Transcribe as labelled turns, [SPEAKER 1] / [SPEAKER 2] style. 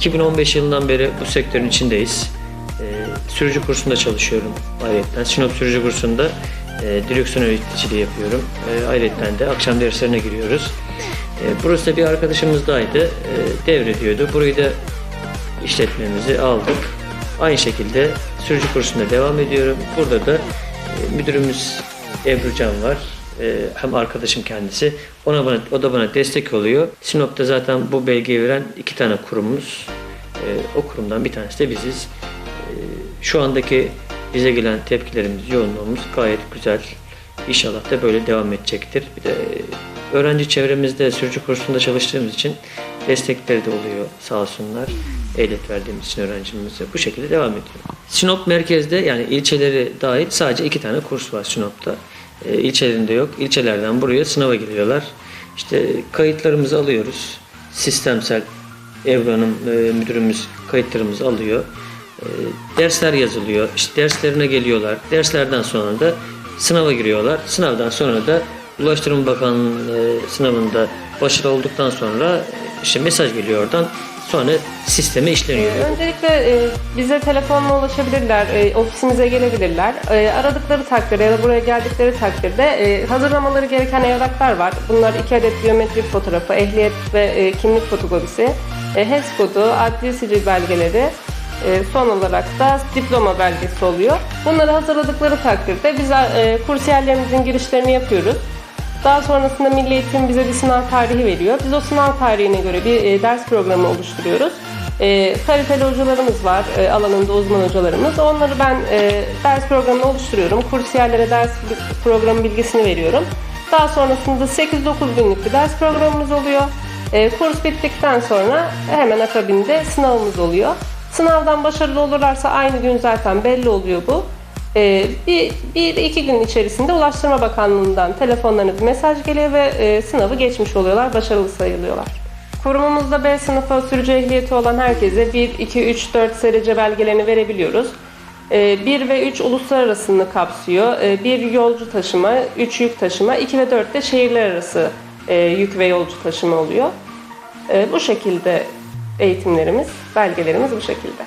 [SPEAKER 1] 2015 yılından beri bu sektörün içindeyiz. E, sürücü kursunda çalışıyorum ayrıca. Sinop sürücü kursunda e, direksiyon öğreticiliği yapıyorum. E, ayrıca de akşam derslerine giriyoruz. E, burası da bir arkadaşımızdaydı. E, devrediyordu. Burayı da işletmemizi aldık. Aynı şekilde sürücü kursunda devam ediyorum. Burada da e, müdürümüz Ebru Can var. E, hem arkadaşım kendisi. Ona bana, o da bana destek oluyor. Sinop'ta zaten bu belgeyi veren iki tane kurumumuz. E, o kurumdan bir tanesi de biziz. E, şu andaki bize gelen tepkilerimiz, yoğunluğumuz gayet güzel. İnşallah da böyle devam edecektir. Bir de öğrenci çevremizde sürücü kursunda çalıştığımız için destekleri de oluyor sağ olsunlar. Ehliyet verdiğimiz için öğrencimize bu şekilde devam ediyor. Sinop merkezde yani ilçeleri dahil sadece iki tane kurs var Sinop'ta. E, ilçelerinde yok. İlçelerden buraya sınava geliyorlar. İşte kayıtlarımızı alıyoruz. Sistemsel Ebru Hanım e, müdürümüz kayıtlarımızı alıyor. E, dersler yazılıyor. İşte derslerine geliyorlar. Derslerden sonra da sınava giriyorlar. Sınavdan sonra da Ulaştırma Bakanlığı e, sınavında başarılı olduktan sonra e, işte mesaj geliyor oradan. Sonra sisteme işleniyor.
[SPEAKER 2] Ee, Öncelikle e, bize telefonla ulaşabilirler, e, ofisimize gelebilirler. E, Aradıkları takdirde ya da buraya geldikleri takdirde e, hazırlamaları gereken evraklar var. Bunlar iki adet biyometrik fotoğrafı, ehliyet ve e, kimlik fotokopisi, e, HES kodu, adli sicil belgeleri, e, son olarak da diploma belgesi oluyor. Bunları hazırladıkları takdirde biz e, kursiyerlerimizin girişlerini yapıyoruz. Daha sonrasında Milli Eğitim bize bir sınav tarihi veriyor. Biz o sınav tarihine göre bir e, ders programı oluşturuyoruz. E, kaliteli hocalarımız var, e, alanında uzman hocalarımız. Onları ben e, ders programını oluşturuyorum. Kursiyerlere ders programı bilgisini veriyorum. Daha sonrasında 8-9 günlük bir ders programımız oluyor. E, kurs bittikten sonra hemen akabinde sınavımız oluyor. Sınavdan başarılı olurlarsa aynı gün zaten belli oluyor bu. Ee, bir, bir iki gün içerisinde Ulaştırma Bakanlığı'ndan telefonlarına bir mesaj geliyor ve e, sınavı geçmiş oluyorlar, başarılı sayılıyorlar. Kurumumuzda B sınıfı sürücü ehliyeti olan herkese 1, 2, 3, 4 SRC belgelerini verebiliyoruz. 1 ve 3 uluslararasını kapsıyor. 1 yolcu taşıma, 3 yük taşıma, 2 ve 4 de şehirler arası e, yük ve yolcu taşıma oluyor. E, Bu şekilde eğitimlerimiz, belgelerimiz bu şekilde.